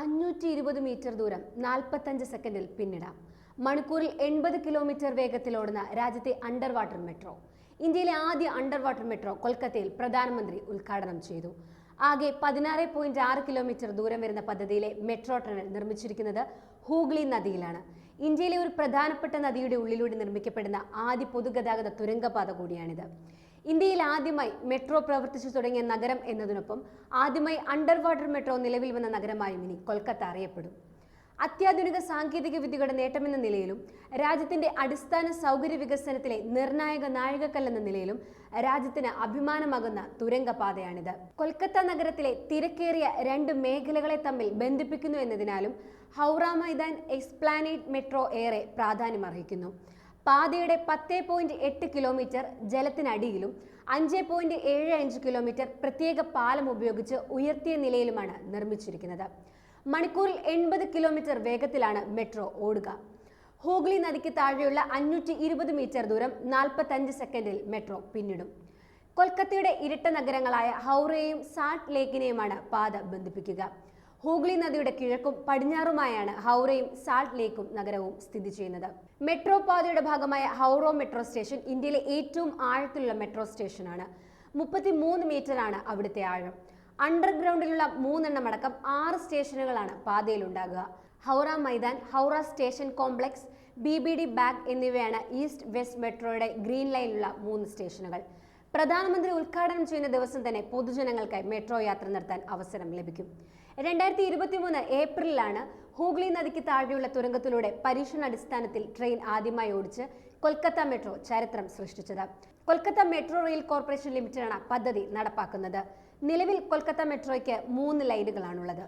അഞ്ഞൂറ്റി ഇരുപത് മീറ്റർ ദൂരം നാൽപ്പത്തഞ്ച് സെക്കൻഡിൽ പിന്നിടാം. മണിക്കൂറിൽ എൺപത് കിലോമീറ്റർ വേഗത്തിലോടുന്ന രാജ്യത്തെ അണ്ടർ വാട്ടർ മെട്രോ. ഇന്ത്യയിലെ ആദ്യ അണ്ടർ വാട്ടർ മെട്രോ കൊൽക്കത്തയിൽ പ്രധാനമന്ത്രി ഉദ്ഘാടനം ചെയ്തു. ആകെ പതിനാറ് പോയിന്റ് ആറ് കിലോമീറ്റർ ദൂരം വരുന്ന പദ്ധതിയിലെ മെട്രോ ടണൽ നിർമ്മിച്ചിരിക്കുന്നത് ഹൂഗ്ലി നദിയിലാണ്. ഇന്ത്യയിലെ ഒരു പ്രധാനപ്പെട്ട നദിയുടെ ഉള്ളിലൂടെ നിർമ്മിക്കപ്പെടുന്ന ആദ്യ പൊതുഗതാഗത തുരങ്കപാത കൂടിയാണിത്. ഇന്ത്യയിൽ ആദ്യമായി മെട്രോ പ്രവർത്തിച്ചു തുടങ്ങിയ നഗരം എന്നതിനൊപ്പം ആദ്യമായി അണ്ടർ വാട്ടർ മെട്രോ നിലവിൽ വന്ന നഗരമായും ഇനി കൊൽക്കത്ത അറിയപ്പെടും. അത്യാധുനിക സാങ്കേതിക വിദ്യകളുടെ നേട്ടമെന്ന നിലയിലും രാജ്യത്തിന്റെ അടിസ്ഥാന സൗകര്യ വികസനത്തിലെ നിർണായക നാഴികക്കല്ലെന്ന നിലയിലും രാജ്യത്തിന് അഭിമാനമാകുന്ന തുരങ്കപാതയാണിത്. കൊൽക്കത്ത നഗരത്തിലെ തിരക്കേറിയ രണ്ട് മേഖലകളെ തമ്മിൽ ബന്ധിപ്പിക്കുന്നു എന്നതിനാലും ഹൗറ മൈതാൻ എക്സ്പ്ലാനേറ്റ് മെട്രോ ഏറെ പ്രാധാന്യമർഹിക്കുന്നു. പാതയുടെ പത്ത് പോയിന്റ് എട്ട് കിലോമീറ്റർ ജലത്തിനടിയിലും അഞ്ച് പോയിന്റ് ഏഴ് അഞ്ച് കിലോമീറ്റർ പ്രത്യേക പാലം ഉപയോഗിച്ച് ഉയർത്തിയ നിലയിലുമാണ് നിർമ്മിച്ചിരിക്കുന്നത്. മണിക്കൂറിൽ എൺപത് കിലോമീറ്റർ വേഗത്തിലാണ് മെട്രോ ഓടുക. ഹൂഗ്ലി നദിക്ക് താഴെയുള്ള അഞ്ഞൂറ്റി ഇരുപത് മീറ്റർ ദൂരം നാൽപ്പത്തഞ്ച് സെക്കൻഡിൽ മെട്രോ പിന്നിടും. കൊൽക്കത്തയുടെ ഇരട്ട നഗരങ്ങളായ ഹൗറയെയും സാൾട്ട് ലേക്കിനെയുമാണ് പാത ബന്ധിപ്പിക്കുക. ഹൂഗ്ലി നദിയുടെ കിഴക്കും പടിഞ്ഞാറുമായാണ് ഹൗറയും സാൾട്ട് ലേക്കും നഗരവും സ്ഥിതി ചെയ്യുന്നത്. മെട്രോ പാതയുടെ ഭാഗമായ ഹൗറോ മെട്രോ സ്റ്റേഷൻ ഇന്ത്യയിലെ ഏറ്റവും ആഴത്തിലുള്ള മെട്രോ സ്റ്റേഷനാണ്. മുപ്പത്തി മൂന്ന് മീറ്ററാണ് അവിടുത്തെ ആഴം. അണ്ടർഗ്രൗണ്ടിലുള്ള മൂന്നെണ്ണം അടക്കം ആറ് സ്റ്റേഷനുകളാണ് പാതയിലുണ്ടാകുക. Howrah Maidan Howrah station complex B B D Bagh എന്നിവയാണ് ഈസ്റ്റ് വെസ്റ്റ് മെട്രോയുടെ ഗ്രീൻ ലൈനിലുള്ള മൂന്ന് സ്റ്റേഷനുകൾ. പ്രധാനമന്ത്രി ഉദ്ഘാടനം ചെയ്യുന്ന ദിവസം തന്നെ പൊതുജനങ്ങൾക്കായി മെട്രോ യാത്ര നടത്താൻ അവസരം ലഭിക്കും. രണ്ടായിരത്തി ഇരുപത്തി മൂന്ന് ഏപ്രിലാണ് ഹൂഗ്ലി നദിക്ക് താഴെയുള്ള തുരങ്കത്തിലൂടെ പരീക്ഷണാടിസ്ഥാനത്തിൽ ട്രെയിൻ ആദ്യമായി ഓടിച്ച് കൊൽക്കത്ത മെട്രോ ചരിത്രം സൃഷ്ടിച്ചത്. കൊൽക്കത്ത മെട്രോ റെയിൽ കോർപ്പറേഷൻ ലിമിറ്റഡാണ് പദ്ധതി നടപ്പാക്കുന്നത്. നിലവിൽ കൊൽക്കത്ത മെട്രോയ്ക്ക് മൂന്ന് ലൈനുകളാണുള്ളത്.